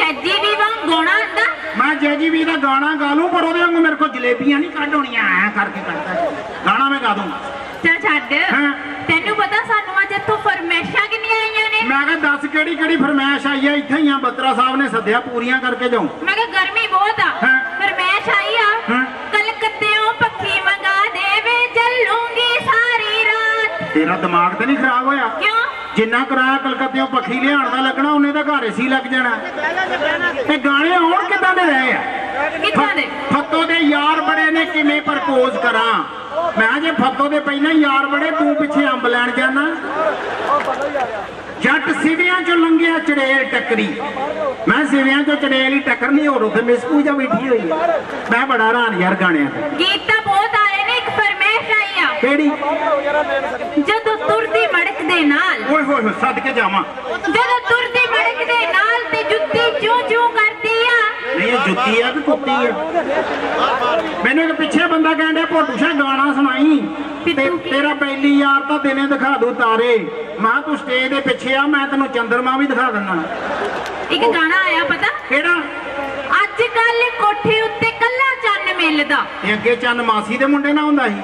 ਜੱਜੀ ਵੀ ਵਾਂਗ ਗੋਣਾ ਮੈਂ ਜੈਜੀ ਵੀ ਦਾ ਗਾਣਾ ਗਾ ਲੂੰ ਪਰ ਉਹਦੇ ਵਾਂਗੂ ਮੇਰੇ ਕੋਲ ਜਲੇਬੀਆਂ ਨਹੀਂ ਕੱਢ ਹੋਣੀਆਂ। ਐ ਕਰਕੇ ਕੱਢਦਾ ਗਾਣਾ ਮੈਂ ਗਾ ਦੂੰ ਚੱਲ ਛੱਡ। ਹਾਂ। ਤੈਨੂੰ ਪਤਾ ਸਾਨੂੰ ਅੱਜ ਇੱਥੋਂ ਫਰਮੈਸ਼ਾਂ ਕਿੰਨੀਆਂ ਆਈਆਂ ਨੇ? ਮੈਂ ਕਿਹਾ ਦੱਸ ਕਿਹੜੀ ਕਿਹੜੀ ਫਰਮਾਇਸ਼ ਆਈ ਆ? ਇੱਥੇ ਹੀ ਆ। ਬੱਤਰਾ ਸਾਹਿਬ ਨੇ ਸੱਦਿਆ ਪੂਰੀਆਂ ਕਰਕੇ ਜਾਉ ਮੈਂ ਕਿਹਾ ਗਰਮੀ ਬਹੁਤ ਆ। ਹਾਂ। ਫਰਮੈਸ਼ ਆਈ ਆ। ਹਾਂ। ਕਲਕੱਤੇੋਂ ਪੱਖੀ ਮੰਗਾ ਦੇਵੇ ਚੱਲੂਗੀ ਸਾਰੀ ਰਾਤ। ਤੇਰਾ ਦਿਮਾਗ ਤੇ ਨਹੀਂ ਖਰਾਬ ਹੋਇਆ? ਕਿਉਂ? ਜਿੰਨਾ ਕਿਰਾਇਆ ਕਲਕੱਤੇੋਂ ਪੱਖੀ ਲਿਆਉਣ ਦਾ ਲੱਗਣਾ ਉਹਨੇ ਤਾਂ ਘਰ ਸੀ ਲੱਗ ਜਾਣਾ। ਤੇ ਗਾਣੇ ਆਉਣ ਕਿਦਾਂ ਦੇ ਰਹੇ ਆ? ਕਿੱਥਾਂ ਦੇ? ਫੱਤੋ ਦੇ ਯਾਰ ਬੜੇ ਨੇ ਕਿਵੇਂ ਪ੍ਰਪੋਜ਼ ਕਰਾਂ? ਮੈਂ ਜੇ ਫੱਤੋ ਦੇ ਪਹਿਲਾਂ ਹੀ ਯਾਰ ਬੜੇ ਤੂੰ ਪਿੱਛੇ ਅੰਬ ਲੈਣ ਜਾਣਾ। ਜੱਟ ਸਿਵਿਆਂ ਚੋਂ ਲੰਘਿਆ ਚੜੇਲ ਟੱਕਰੀ। ਮੈਂ ਸਿਵਿਆਂ ਚੋਂ ਚੜੇਲ ਹੀ ਟੱਕਰਨੀ ਹੋਰ ਉੱਥੇ ਮਿਸ ਪੂਜਾ ਬੈਠੀ ਹੋਈ ਆ। ਮੈਂ ਬੜਾ ਹੈਰਾਨ ਯਾਰ ਗਾਣਿਆਂ ਤੇ। ਗੀਤ ਤਾਂ ਬਹੁਤ ਆਏ ਨੇ ਇੱਕ ਫਰਮੈਸ਼ ਆਈ ਆ। ਕਿਹੜੀ? ਜਦੋਂ ਮੜਕ ਦੇ ਨਾਲ। ਓਏ ਹੋਏ ਹੋਏ ਸੱਦ ਕੇ ਜਾਵਾਂ। ਜਦੋਂ ਤੁਰਦੀ ਮੜਕ ਦੇ ਨਾਲ ਤੇ ਜੁੱਤੀ ਚੂ ਚੂ ਕਰਦੀ ਆ। ਨਹੀਂ ਇਹ ਜੁੱਤੀ ਆ ਕਿ ਕੁੱਤੀ ਆ? ਮੈਨੂੰ ਇੱਕ ਪਿੱਛੇ ਬੰਦਾ ਕਹਿੰਦਾ ਭੋਟੂ ਸ਼ਾ ਗਾਣਾ ਸੁਣਾਈ। ਤੇਰਾ ਪਹਿਲੀ ਯਾਰ ਤਾਂ ਦਿਨੇ ਦਿਖਾ ਦੂ ਤਾਰੇ। ਮਾਂ ਤੂੰ ਸਟੇਜ ਦੇ ਪਿੱਛੇ ਆ ਮੈਂ ਤੈਨੂੰ ਚੰਦਰਮਾ ਵੀ ਦਿਖਾ ਦਿੰਦਾ। ਇੱਕ ਗਾਣਾ ਆਇਆ ਪਤਾ? ਕਿਹੜਾ? ਅੱਜ ਕੱਲ ਕੋਠੇ ਉੱਤੇ ਕੱਲਾ ਚੰਨ ਮਿਲਦਾ। ਇਹ ਅੱਗੇ ਚੰਨ ਮਾਸੀ ਦੇ ਮੁੰਡੇ ਨਾਲ ਹੁੰਦਾ ਸੀ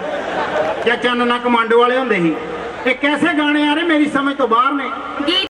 ਜਾਂ ਚੰਨ ਨਾ ਕਮਾਂਡੋ ਵਾਲੇ ਹੁੰਦੇ ਸੀ? ਇਹ ਕੈਸੇ ਗਾਣੇ ਆ ਰਹੇ? ਮੇਰੀ ਸਮਝ ਤੋਂ ਬਾਹਰ ਨੇ। ਗੀਤ